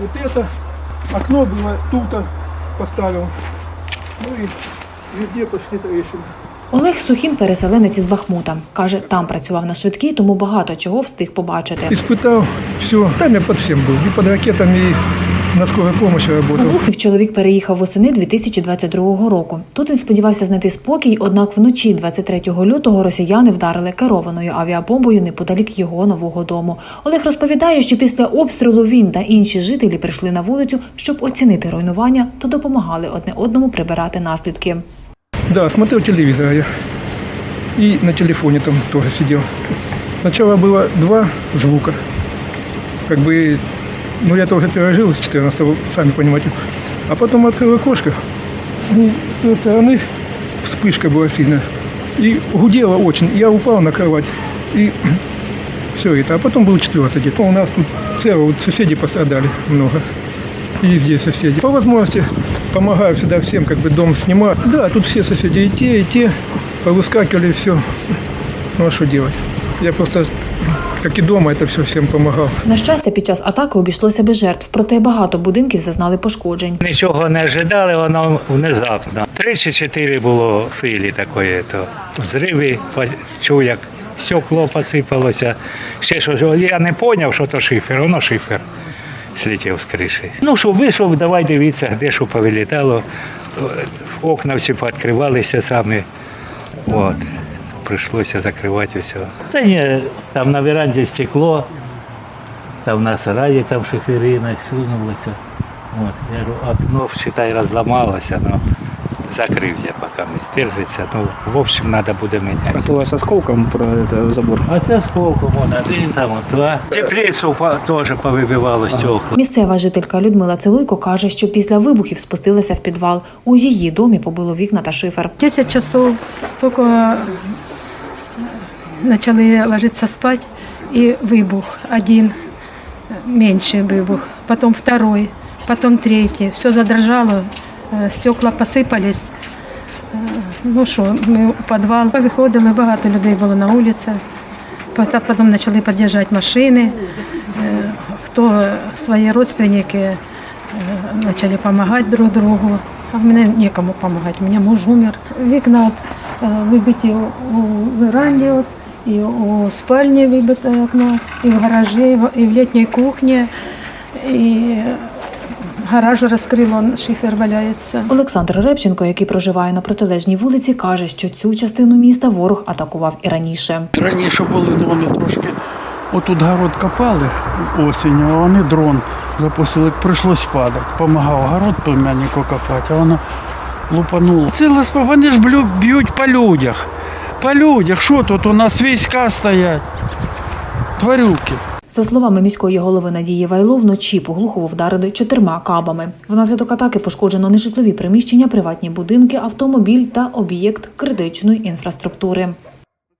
вот это. Окно было тут поставил. Ну и везде пошли трещины. Олег Сухін переселенець із Бахмута. Каже, там працював на швидкій, тому багато чого встиг побачити. Испытал все. Там я под всем был. И под ракетами, и на скорой помощи работал. Глухів чоловік переїхав восени 2022 року. Тут він сподівався знайти спокій, однак вночі 23 лютого росіяни вдарили керованою авіабомбою неподалік його нового дому. Олег розповідає, що після обстрілу він та інші жителі прийшли на вулицю, щоб оцінити руйнування та допомагали одне одному прибирати наслідки. Да, смотрел телевизор я. И на телефоне там тоже сидел. Сначала было два звука. Как бы, ну я тоже пережил с 14 сами понимаете. А потом открыл окошко. Ну, с той стороны вспышка была сильная. И гудела очень. Я упал на кровать. И все это. А потом был четвертый где-то. У нас тут цело, вот соседи пострадали много. И здесь соседи. По возможности помогаю всегда всем, как бы дом снимать. Да, тут все соседи, и те, и те, повыскакивали, все. Ну а что делать? Я просто, как и дома, это все всем помогал. На щастя, під час атаки обійшлося без жертв, проте багато будинків зазнали пошкоджень. Нічого не ожидали, воно внезапно. Три чи чотири було хвилі такої, то взриви, чув, як стекло посипалося. Ще щось. Я не зрозумів, що то шифер, воно шифер слетів з криші. Ну що, вийшов, давай дивитися, де що повилітало. Окна всі пооткривалися самі. От. Прийшлося закривати все. Та ні, там на веранді стекло, там на сараї там шиферина всунулося. От, я говорю, окно, считай, розламалося, ну, закрив я, поки не стержиться. Ну, в общем, треба буде міняти. А то с осколком про это забор. А це сколько вон один, там от два. Теплицю по- теж повибивало стекла. Місцева жителька Людмила Целуйко каже, що після вибухів спустилася в підвал. У її домі побило вікна та шифер. 10 часов только начали ложиться спать, и выбух один, меньший выбух, потом второй, потом третий. Все задрожало, э, стекла посипались. Э, Ну що, ми у підвал виходили, багато людей було на вулиці. Потім почали під'їжджати машини. Е, Хто свої родственники е, почали допомагати друг другу. А мене нікому допомагати. У мене муж умер. Вікна е, вибиті у веранді, і у спальні вибите окно, і в гаражі, і в літній кухні. І гараж розкрило, шифер валяється. Олександр Репченко, який проживає на протилежній вулиці, каже, що цю частину міста ворог атакував і раніше. Раніше були дрони трошки. Отут город копали осінню, а вони дрон запустили. Прийшлось падати. Помагав город племяннику копати, а воно лупануло. Це вони ж б'ють по людях. По людях, що тут у нас війська стоять? Тварюки. За словами міської голови Надії Вайло, вночі поглухово вдарили чотирма кабами. Внаслідок атаки пошкоджено нежитлові приміщення, приватні будинки, автомобіль та об'єкт критичної інфраструктури.